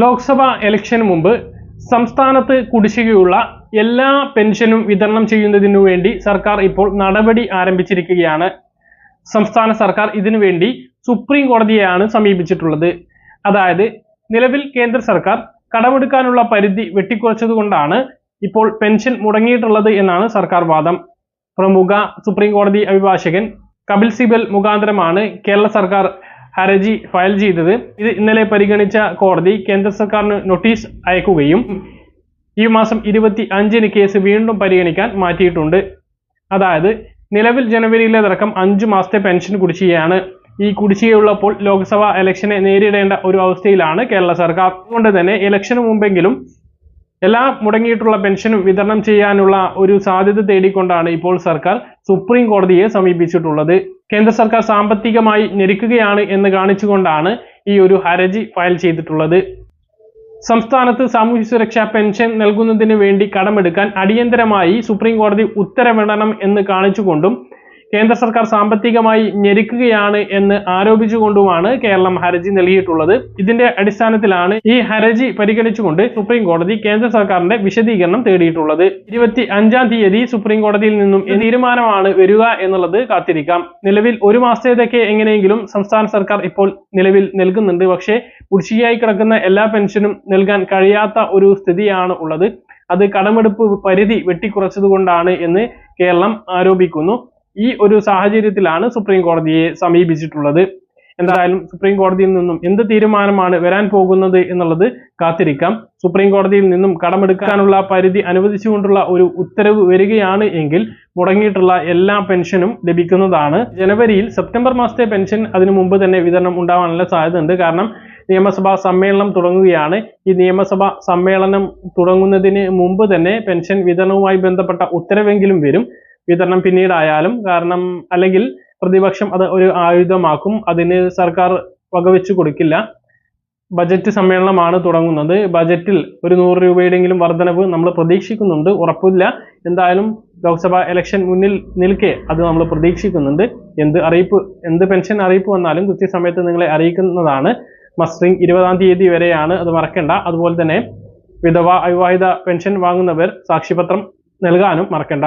ലോക്സഭ ഇലക്ഷന് മുമ്പ് സംസ്ഥാനത്ത് കുടിശ്ശികയുള്ള എല്ലാ പെൻഷനും വിതരണം ചെയ്യുന്നതിനു വേണ്ടി സർക്കാർ ഇപ്പോൾ നടപടി ആരംഭിച്ചിരിക്കുകയാണ്. സംസ്ഥാന സർക്കാർ ഇതിനു വേണ്ടി സുപ്രീം കോടതിയെയാണ് സമീപിച്ചിട്ടുള്ളത്. അതായത് നിലവിൽ കേന്ദ്ര സർക്കാർ കടമെടുക്കാനുള്ള പരിധി വെട്ടിക്കുറച്ചതുകൊണ്ടാണ് ഇപ്പോൾ പെൻഷൻ മുടങ്ങിയിട്ടുള്ളത് എന്നാണ് സർക്കാർ വാദം. പ്രമുഖ സുപ്രീം കോടതി അഭിഭാഷകൻ കപിൽ സിബൽ മുഖാന്തരമാണ് കേരള സർക്കാർ ഹർജി ഫയൽ ചെയ്തത്. ഇത് ഇന്നലെ പരിഗണിച്ച കോടതി കേന്ദ്ര സർക്കാരിന് നോട്ടീസ് അയക്കുകയും ഈ മാസം ഇരുപത്തി അഞ്ചിന് കേസ് വീണ്ടും പരിഗണിക്കാൻ മാറ്റിയിട്ടുണ്ട്. അതായത് നിലവിൽ ജനുവരിയിലേതടക്കം അഞ്ചു മാസത്തെ പെൻഷൻ കുടിശ്ശികയാണ്. ഈ കുടിശ്ശികയുള്ളപ്പോൾ ലോക്സഭാ ഇലക്ഷനെ നേരിടേണ്ട ഒരു അവസ്ഥയിലാണ് കേരള സർക്കാർ. അതുകൊണ്ട് തന്നെ ഇലക്ഷന് മുമ്പെങ്കിലും എല്ലാ മുടങ്ങിയിട്ടുള്ള പെൻഷനും വിതരണം ചെയ്യാനുള്ള ഒരു സാധ്യത തേടിക്കൊണ്ടാണ് ഇപ്പോൾ സർക്കാർ സുപ്രീം കോടതിയെ സമീപിച്ചിട്ടുള്ളത്. കേന്ദ്ര സർക്കാർ സാമ്പത്തികമായി ഞെരുക്കുകയാണ് എന്ന് കാണിച്ചുകൊണ്ടാണ് ഈ ഒരു ഹർജി ഫയൽ ചെയ്തിട്ടുള്ളത്. സംസ്ഥാനത്ത് സാമൂഹ്യ സുരക്ഷാ പെൻഷൻ നൽകുന്നതിന് വേണ്ടി കടമെടുക്കാൻ അടിയന്തരമായി സുപ്രീം കോടതി ഉത്തരവിടണം എന്ന് കാണിച്ചുകൊണ്ടും കേന്ദ്ര സർക്കാർ സാമ്പത്തികമായി ഞെരുക്കുകയാണ് എന്ന് ആരോപിച്ചുകൊണ്ടുമാണ് കേരളം ഹർജി നൽകിയിട്ടുള്ളത്. ഇതിന്റെ അടിസ്ഥാനത്തിലാണ് ഈ ഹർജി പരിഗണിച്ചുകൊണ്ട് സുപ്രീം കോടതി കേന്ദ്ര സർക്കാരിന്റെ വിശദീകരണം തേടിയിട്ടുള്ളത്. ഇരുപത്തി അഞ്ചാം തീയതി സുപ്രീം കോടതിയിൽ നിന്നും തീരുമാനമാണ് വരിക എന്നുള്ളത് കാത്തിരിക്കാം. നിലവിൽ ഒരു മാസത്തേതൊക്കെ എങ്ങനെയെങ്കിലും സംസ്ഥാന സർക്കാർ ഇപ്പോൾ നിലവിൽ നൽകുന്നുണ്ട്. പക്ഷേ കുടിശ്ശികയായി കിടക്കുന്ന എല്ലാ പെൻഷനും നൽകാൻ കഴിയാത്ത ഒരു സ്ഥിതിയാണ് ഉള്ളത്. അത് കടമെടുപ്പ് പരിധി വെട്ടിക്കുറച്ചതുകൊണ്ടാണ് എന്ന് കേരളം ആരോപിക്കുന്നു. ഈ ഒരു സാഹചര്യത്തിലാണ് സുപ്രീം കോടതിയെ സമീപിച്ചിട്ടുള്ളത്. എന്തായാലും സുപ്രീം കോടതിയിൽ നിന്നും എന്ത് തീരുമാനമാണ് വരാൻ പോകുന്നത് എന്നുള്ളത് കാത്തിരിക്കാം. സുപ്രീം കോടതിയിൽ നിന്നും കടമെടുക്കാനുള്ള പരിധി അനുവദിച്ചുകൊണ്ടുള്ള ഒരു ഉത്തരവ് വരികയാണ് എങ്കിൽ മുടങ്ങിയിട്ടുള്ള എല്ലാ പെൻഷനും ലഭിക്കുന്നതാണ്. ജനുവരിയിൽ സെപ്റ്റംബർ മാസത്തെ പെൻഷൻ അതിനു മുമ്പ് തന്നെ വിതരണം ഉണ്ടാവാനുള്ള സാധ്യതയുണ്ട്. കാരണം നിയമസഭാ സമ്മേളനം തുടങ്ങുകയാണ്. ഈ നിയമസഭാ സമ്മേളനം തുടങ്ങുന്നതിന് മുമ്പ് തന്നെ പെൻഷൻ വിതരണവുമായി ബന്ധപ്പെട്ട ഉത്തരവെങ്കിലും വരും. വിതരണം പിന്നീടായാലും കാരണം അല്ലെങ്കിൽ പ്രതിപക്ഷം അത് ഒരു ആയുധമാക്കും അതിന് സർക്കാർ വകവെച്ചു കൊടുക്കില്ല. ബജറ്റ് സമ്മേളനമാണ് തുടങ്ങുന്നത്. ബജറ്റിൽ ഒരു നൂറ് രൂപയുടെയെങ്കിലും വർധനവ് നമ്മൾ പ്രതീക്ഷിക്കുന്നുണ്ട്. ഉറപ്പില്ല. എന്തായാലും ലോക്സഭാ ഇലക്ഷൻ മുന്നിൽ നിൽക്കെ അത് നമ്മൾ പ്രതീക്ഷിക്കുന്നുണ്ട്. എന്ത് അറിയിപ്പ് എന്ത് പെൻഷൻ അറിയിപ്പ് വന്നാലും കൃത്യസമയത്ത് നിങ്ങളെ അറിയിക്കുന്നതാണ്. മസ്റ്ററിംഗ് ഇരുപതാം തീയതി വരെയാണ്. അത് മറക്കണ്ട. അതുപോലെ തന്നെ വിധവ അവിവാഹിത പെൻഷൻ വാങ്ങുന്നവർ സാക്ഷ്യപത്രം നൽകാനും മറക്കണ്ട.